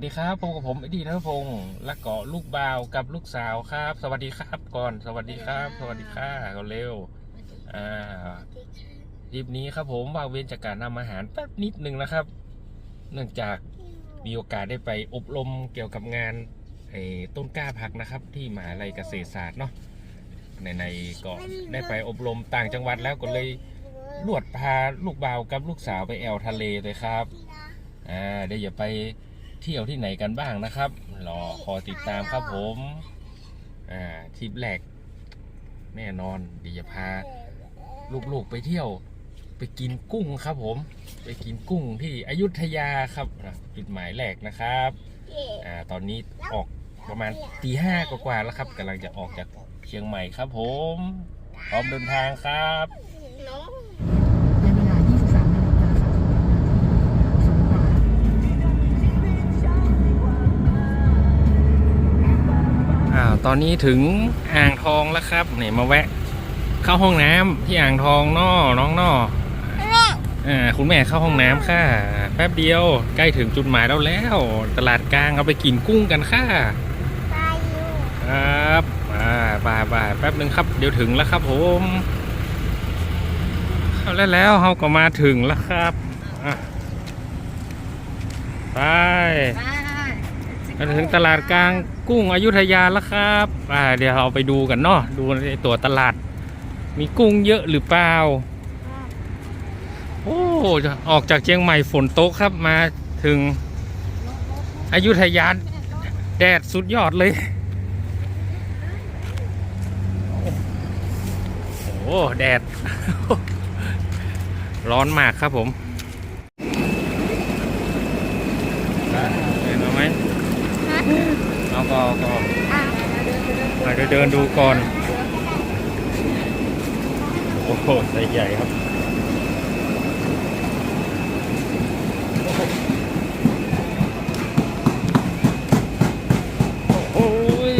วัสดีครับพบกับผมไอดีนัทพงศ์และเกาะลูกบ่าวกับลูกสาวครับ สวัสดีครับก่อน สวัสดีครับ สวัสดีค่ะก่อนเร็วอ่าคลิปนี้ครับผมว่างเว้นจากการนำอาหารแป๊บนิดนึงนะครับ เนื่องจากมีโอกาสได้ไปอบรมเกี่ยวกับงานไอ้ต้นกล้าผักนะครับ ที่มหาลัยเกษตรศาสตร์เนาะในในๆก็ได้ไปอบรมต่างจังหวัดแล้วก็เลยลวดพาลูกบ่าวกับลูกสาวไปแอวทะเลเลยครับอ่าเดี๋ยวอย่าไป เที่ยวที่ไหนกันบ้างนะครับ รอคอยติดตามครับผม อ่าทริปแรกแน่นอนเดี๋ยวจะพา ลูกๆไปเที่ยว ไปกินกุ้งครับผม ไปกินกุ้งที่อยุธยาครับอะจุดหมายแรกนะครับ อ่าตอนนี้ออกประมาณตีห้ากว่าๆแล้วครับกำลังจะออกจากเชียงใหม่ครับผม พร้อมเดินทางครับ ตอนนี้ถึงอ่างทองแล้วครับเนี่ยมาแวะ เข้าห้องน้ำที่อ่างทองนอน้องนออ่าคุณแม่เข้าห้องน้ำค่ะแป๊บเดียวใกล้ถึงจุดหมายแล้วแล้ว ตลาดกลางเอาไปกินกุ้งกันค่ะครับอ่าบายบายแป๊บหนึ่งครับ เดี๋ยวถึงแล้วครับผมเข้าแล้วแล้วเราก็มาถึงแล้วครับอะไปมาถึงตลาดกลาง กุ้งอยุธยาแล้วครับอ่าเดี๋ยวเราไปดูกันเนาะดูในตัวตลาด มีกุ้งเยอะหรือเปล่าโอ้จะออกจากเชียงใหม่ฝนตกครับมาถึงอยุธยาแดดสุดยอดเลยโอ้โหแดด ร้อนมากครับผมเห็นไหม เอาก็เอาก็เอาเดี๋ยวเดินดูก่อน โอ้โหใส่ใหญ่ครับโอ้ย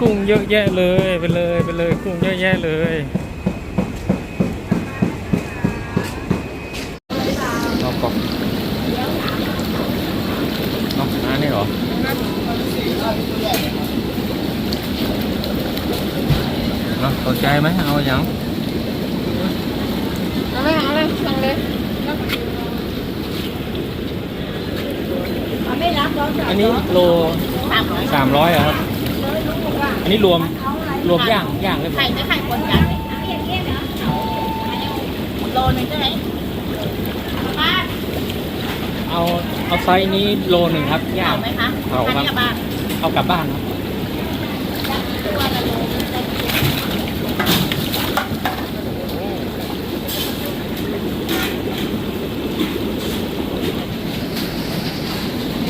กุ้งเยอะแยะเลยไปเลยไปเลยกุ้งเยอะแยะเลยเอาก่อนเอาอันนี้เหรอ เนาะสนใจไหมเอาอย่างเอาเลยเอาเลยสั่งเลยไม่รับร้อนอันนี้โลสามร้อยสามร้อยครับ อันนี้รวมรวมย่างย่างเลยไข่ไม่ไข่คนกันโลนึงใช่ไหมบ้านเอาเอาไซส์นี้โลหนึ่งครับย่างเผาไหมคะเผาครับ อันนี้บ้าน เอากลับบ้านครับตัวละโลนึง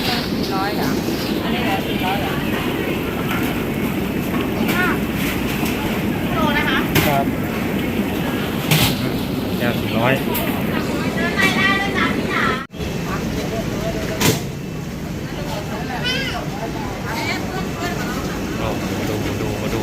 จะสี่ร้อยเหรออันนี้เหรอสี่ร้อยเหรอโลนะคะ ครับย่างสี่ร้อยเอามาดูมาดูมาดู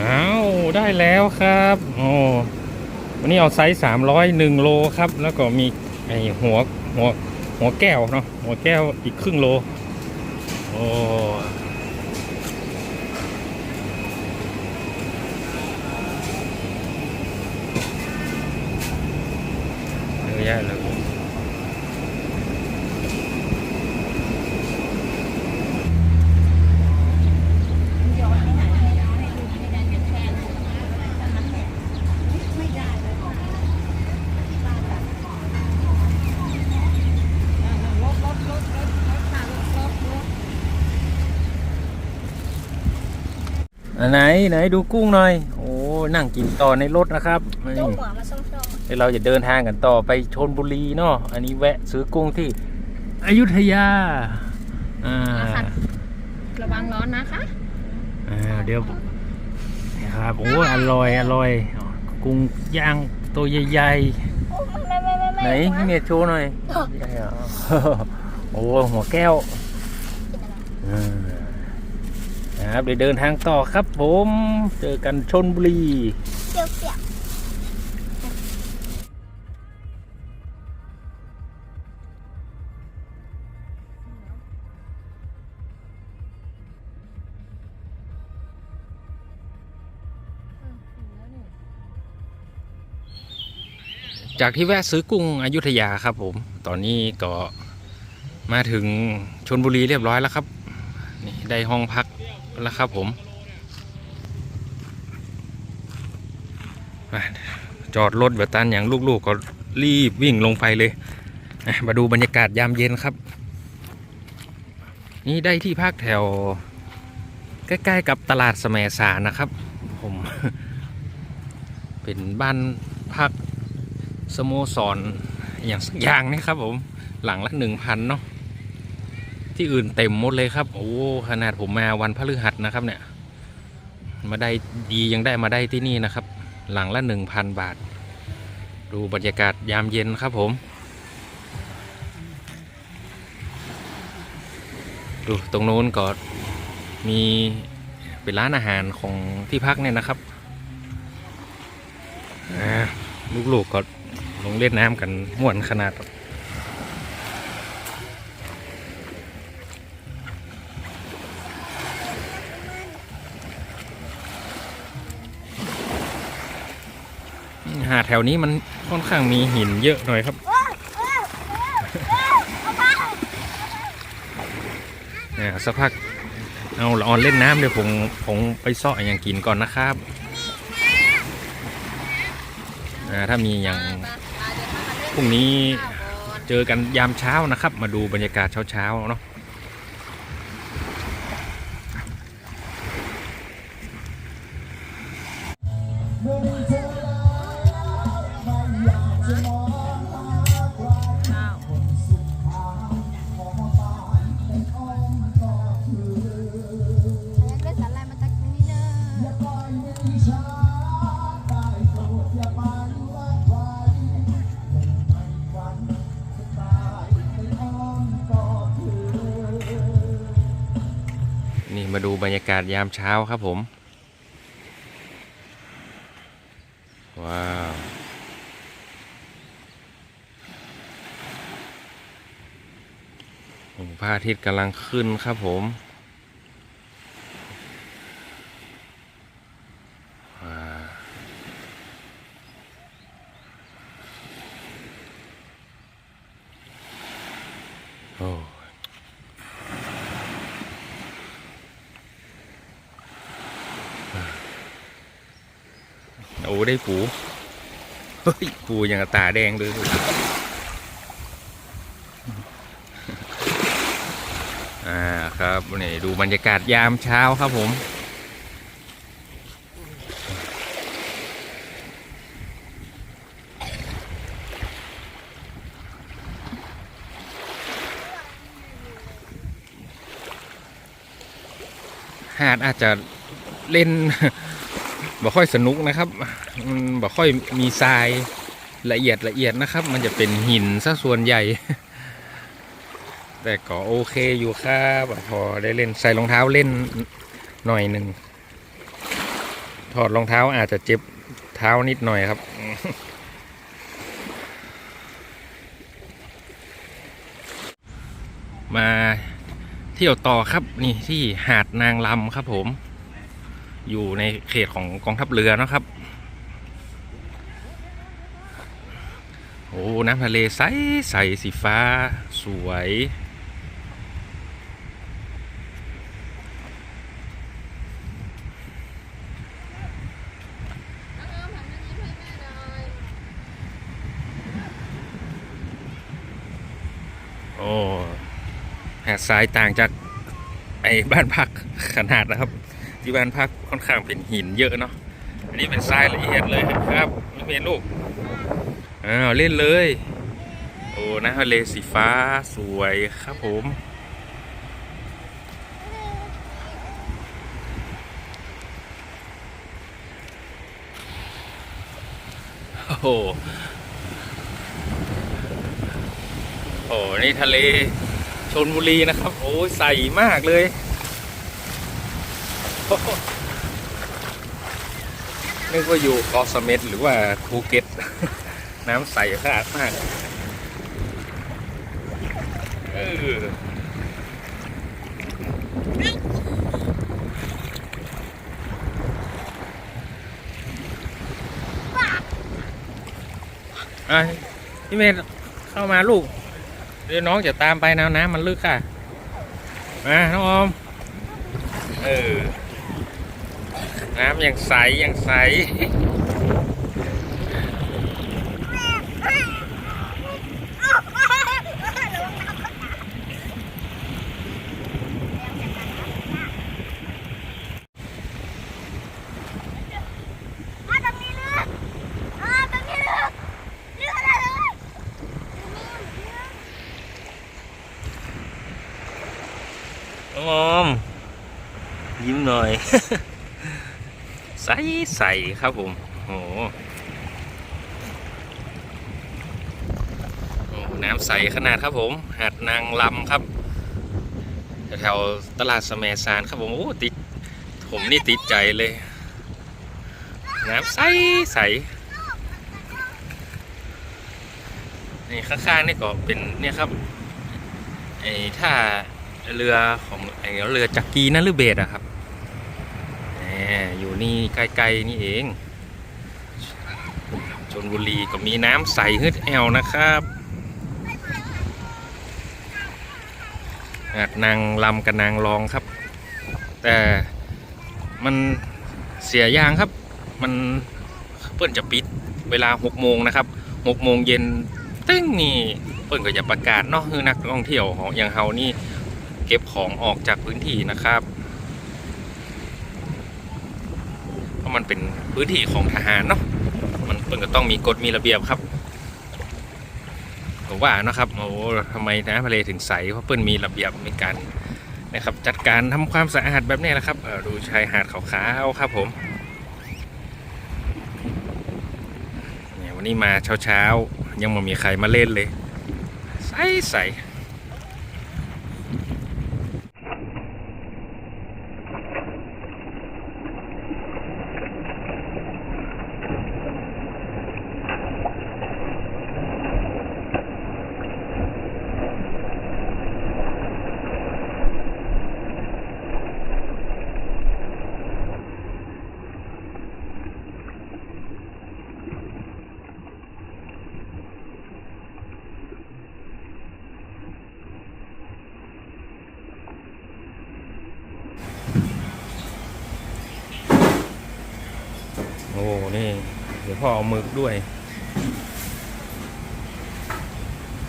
อ้าวได้แล้ว ครับ โอ้วันนี้เอาไซส์สามร้อยหนึ่งโลครับ แล้วก็มีไอหัวหัวหัวแก้วเนาะหัวแก้วอีกครึ่งโล โอ้เยอะแยะเลยอัน ไหนไหนดูกุ้งหน่อย โอ้นั่งกินต่อในรถนะครับนี่ลูกหัวมาส้มเดี๋ยวเราจะเดินทางกันต่อไปชนบุรีเนาะอันนี้แวะซื้อกุ้งที่อยุธยาอ่าๆระวังร้อนนะคะอ่าเดี๋ยวนะครับโอ้ยอร่อยอร่อยกุ้งย่างตัวใหญ่ไม่ไม่ไม่ไม่ๆไหนเมียโชว์หน่อยใหญ่เหรอโอ้หัวแก้วอ่านะ ครับเดี๋ยวเดินทางต่อครับผม เจอกันชนบุรีเปียกเปียกจากที่แวะซื้อกุ้งอยุธยาครับผม ตอนนี้ก็มาถึงชนบุรีเรียบร้อยแล้วครับ นี่ได้ห้องพัก แล้วครับผมจอดรถแบบตันอย่างลูกๆก็รีบวิ่งลงไปเลย มาดูบรรยากาศยามเย็นครับ นี่ได้ที่พักแถว ใกล้ๆกับตลาดแสมสารนะครับ ผมเป็นบ้านพักสโมสรอย่างสักอย่างนี่ครับผมหลังละหนึ่งพันเนาะ ที่อื่นเต็มหมดเลยครับ โอ้ขนาดผมมาวันพฤหัสนะครับเนี่ย มาได้ดียังได้มาได้ที่นี่นะครับ หลังละหนึ่งพันบาท ดูบรรยากาศยามเย็นครับผม ดูตรงโน้นก็มีเป็นร้านอาหารของที่พักเนี่ยนะครับลูกๆก็ลงเล่นน้ำกันม่วนขนาด หาดแถวนี้มันค่อนข้างมีหินเยอะหน่อยครับอ่าสักพัก เอาละออนเล่นน้ำเดี๋ยวผมผมไปซาะอย่างกินก่อนนะครับ ถ้ามีอย่างพรุ่งนี้เจอกันยามเช้านะครับ มาดูบรรยากาศเช้าๆเนาะยัาศยามเช้าครับผม ว้าว พระอาทิตย์กำลังขึ้นครับผมว้าวโอ้ โอ้ได้ปูเฮ้ยปู อย่างตาแดงเลยอ่าครับนี่ดูบรรยากาศยามเช้าครับผมหาดอาจจะเล่นบ่ค่อยสนุกนะครับมันบ่ค่อยมีทราย ละเอียดละเอียดนะครับ มันจะเป็นหินซะส่วนใหญ่ แต่ก็โอเคอยู่ครับพอได้เล่นใส่รองเท้าเล่นหน่อยหนึ่งถอดรองเท้าอาจจะเจ็บเท้านิดหน่อยครับ มาเที่ยวต่อครับนี่ที่หาดนางลำครับผม อยู่ในเขตของกองทัพเรือนะครับ อ้น้ำทะเลใสใสสีฟ้า สวย โอ้หาดทรายต่างจากไอ้บ้านพักขนาดนะครับ ที่บ้านพักค่อนข้างเป็นหินเยอะเนาะอันนี้เป็นทรายละเอียดเลยครับนักเรียนลูก อ้าวเล่นเลย โอ้นะทะเลสีฟ้าสวยครับผม โอ้โหโอ้นี่ทะเลชนบุรีนะครับ โอ้ยใสมากเลยนึกว่าอยู่เกาะเสม็ดหรือว่าภูเก็ต น้ำใสสะอาดมากเอออะพี่เมย์เข้ามาลูก เดี๋ยวน้องจะตามไปนะน้ำมันลึกค่ะ มาน้องออมเออ น้ำยังใสยังใส อะตรงนี้ลึกอะตรงนี้ลึกลึกอะไรเลย น้องออม ยิ้มหน่อย ใสใสครับผมโอ้โหน้ำใสขนาดครับผมหาดนางลำครับแถวตลาดสมซานครับผมโอ้ติดผมนี่ติดใจเลย น้ำใสใสนี่ข้างๆนี่ก็เป็นเนี่ยครับไอ้ท่าเรือของไอ้เรือจักรีนั่นหรือเบสอะครับ อยู่นี่ใกล้ๆนี่เองชนบุรีก็มีน้ำใสฮึดแอวนะครับหาดนางลำกับนางรองครับ แต่มันเสียยางครับ มันเปิ้นจะปิดเวลา6โมงนะครับ6โมงเย็นเต้งนี่เปิ้นก็จะประกาศเนาะคือนักท่องเที่ยวของอย่างเฮานี่เก็บของออกจากพื้นที่นะครับ เพ ราะมันเป็นพื้นที่ของทหารเนาะมันเปิ้นก็ต้องมีกฎมีระเบียบครับผมว่านะครับโอ้ทำไมน้ำทะเลถึงใสเพราะเปิ้นมีระเบียบมีการนะครับจัดการทำความสะอาดแบบนี้แหละครับดูชายหาดขาวๆครับผมเนี่ยวันนี้มาเช้าๆยังไม่มีใครมาเล่นเลย ใสใสโอ้นี่ เดี๋ยวพ่อเอาหมึกด้วย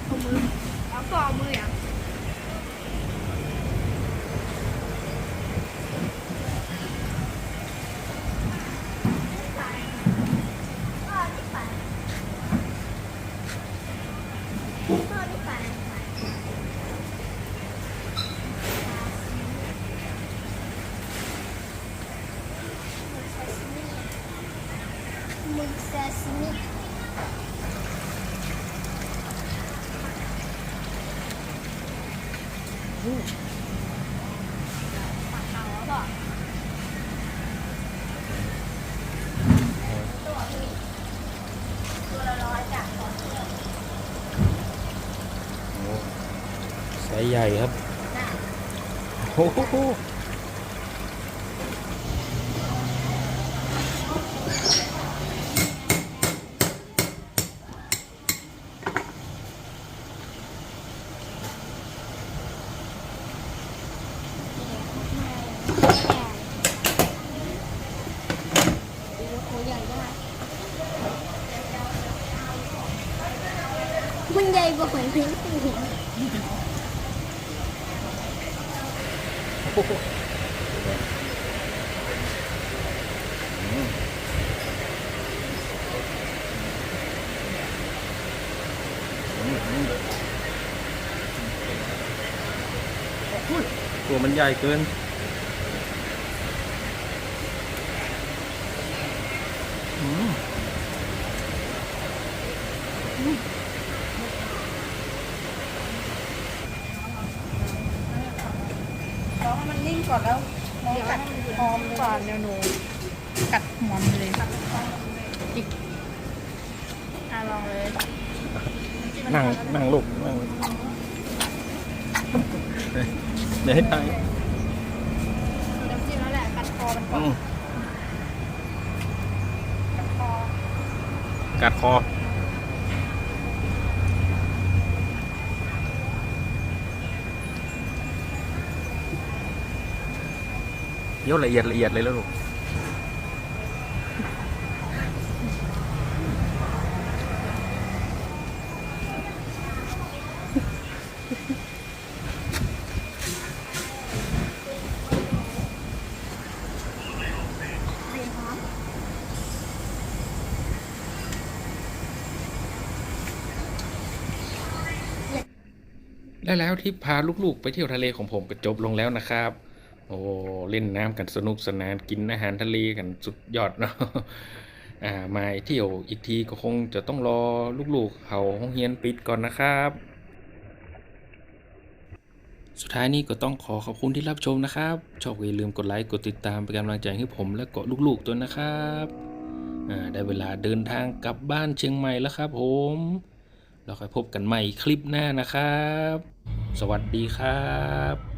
เอามือเอาต่อามืออะมึงซาซิมิ ปักเอาแล้วบอกตัวพี่ตัวละร้อยจ้ะ โอ้ ไซส์ใหญ่ครับ โอ้โห มันใหญ่กว่าเหมือนพื้นปูหิน ตัวมันใหญ่เกิน อให้มันนิ่งก่อนแล้วแล้วเดี๋ยวกัดหอมก่อนเดี๋ยวหนูกัดหอมเลยจิกอะลองเลยนั่งนั่งลูกนั่งเดี๋ยวให้ทายน้ำจิ้มแล้วแหละกัดคอมันก่อนอืมกัดคอ คอเยอะละเอียดละเอียดเลยแล้วลูกและแล้วทริปพาลูกๆ ไปเที่ยวทะเลของผมก็จบลงแล้วนะครับ โอ้เล่นน้ำกันสนุกสนานกินอาหารทะเลกันสุดยอดเนาะอ่ามาเที่ยวอีกทีก็คงจะต้องรอลูกๆเขาห้องเฮียนปิดก่อนนะครับ สุดท้ายนี้ก็ต้องขอขอบคุณที่รับชมนะครับ ชอบอย่าลืมกดไลค์กดติดตามเป็นกำลังใจให้ผมและก็ลูกๆตัวนะครับอ่าได้เวลาเดินทางกลับบ้านเชียงใหม่แล้วครับผมเราค่อยพบกันใหม่คลิปหน้านะครับ สวัสดีครับ